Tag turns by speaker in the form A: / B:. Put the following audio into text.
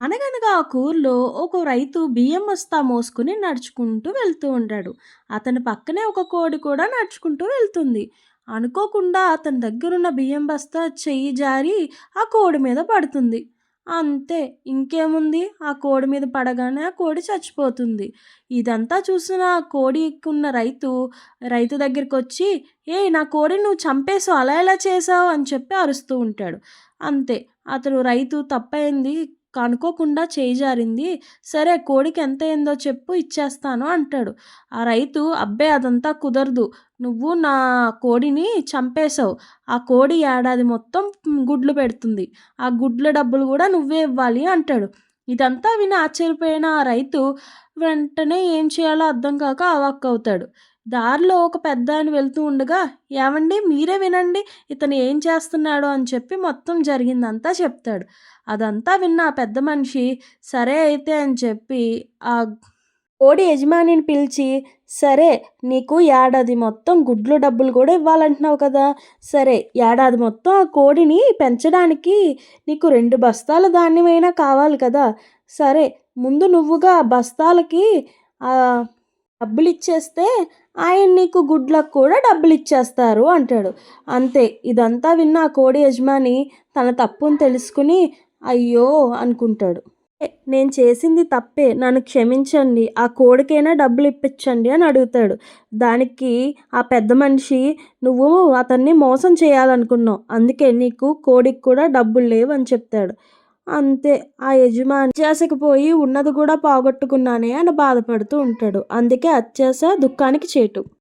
A: అనగనగా ఆ ఊర్లో ఒక రైతు బియ్యం బస్తా మోసుకుని నడుచుకుంటూ వెళ్తూ ఉంటాడు. అతని పక్కనే ఒక కోడి కూడా నడుచుకుంటూ వెళ్తుంది. అనుకోకుండా అతని దగ్గరున్న బియ్యం బస్తా చెయ్యి జారి ఆ కోడి మీద పడుతుంది. అంతే ఇంకేముంది ఆ కోడి మీద పడగానే ఆ కోడి చచ్చిపోతుంది. ఇదంతా చూసిన ఆ కోడికున్న రైతు రైతు దగ్గరికి వచ్చి ఏ నా కోడిని నువ్వు చంపేసావు అలా ఎలా చేసావు అని చెప్పి అరుస్తూ ఉంటాడు. అంతే అతను రైతు తప్పైంది అనుకోకుండా చేయి జారింది సరే కోడికి ఎంత అయిందో చెప్పు ఇచ్చేస్తాను అంటాడు. ఆ రైతు అబ్బే అదంతా కుదరదు నువ్వు నా కోడిని చంపేశావు. ఆ కోడి ఏడాది మొత్తం గుడ్లు పెడుతుంది. ఆ గుడ్ల డబ్బులు కూడా నువ్వే ఇవ్వాలి అంటాడు. ఇదంతా విని ఆశ్చర్యపోయిన ఆ రైతు వెంటనే ఏం చేయాలో అర్థం కాక అవాక్కవుతాడు. దారిలో ఒక పెద్ద ఆయన వెళ్తూ ఉండగా ఏవండీ మీరే వినండి. ఇతను ఏం చేస్తున్నాడో? అని చెప్పి మొత్తం జరిగిందంతా చెప్తాడు. అదంతా విన్న ఆ పెద్ద మనిషి సరే అయితే అని చెప్పి ఆ కోడి యజమానిని పిలిచి సరే నీకు ఏడాది మొత్తం గుడ్లు డబ్బులు కూడా ఇవ్వాలంటున్నావు కదా. సరే ఏడాది మొత్తం ఆ కోడిని పెంచడానికి నీకు రెండు బస్తాల ధాన్యమైనా కావాలి కదా. సరే ముందు నువ్వుగా ఆ బస్తాలకి డబ్బులు ఇచ్చేస్తే ఆయన నీకు గుడ్లకు కూడా డబ్బులు ఇచ్చేస్తారు అంటాడు. అంతే ఇదంతా విన్న ఆ కోడి యజమాని తన తప్పుని తెలుసుకుని అయ్యో అనుకుంటాడు. నేను చేసింది తప్పే నన్ను క్షమించండి ఆ కోడికైనా డబ్బులు ఇప్పించండి అని అడుగుతాడు. దానికి ఆ పెద్ద మనిషి నువ్వు అతన్ని మోసం చేయాలనుకున్నావు అందుకే నీకు కోడికి కూడా డబ్బులు లేవు అని చెప్తాడు. అంతే ఆ యజమాని చేసకపోయి పోయి ఉన్నది కూడా పోగొట్టుకున్నానే అని బాధపడుతూ ఉంటాడు. అందుకే అత్యాశ దుఃఖానికి చేటు.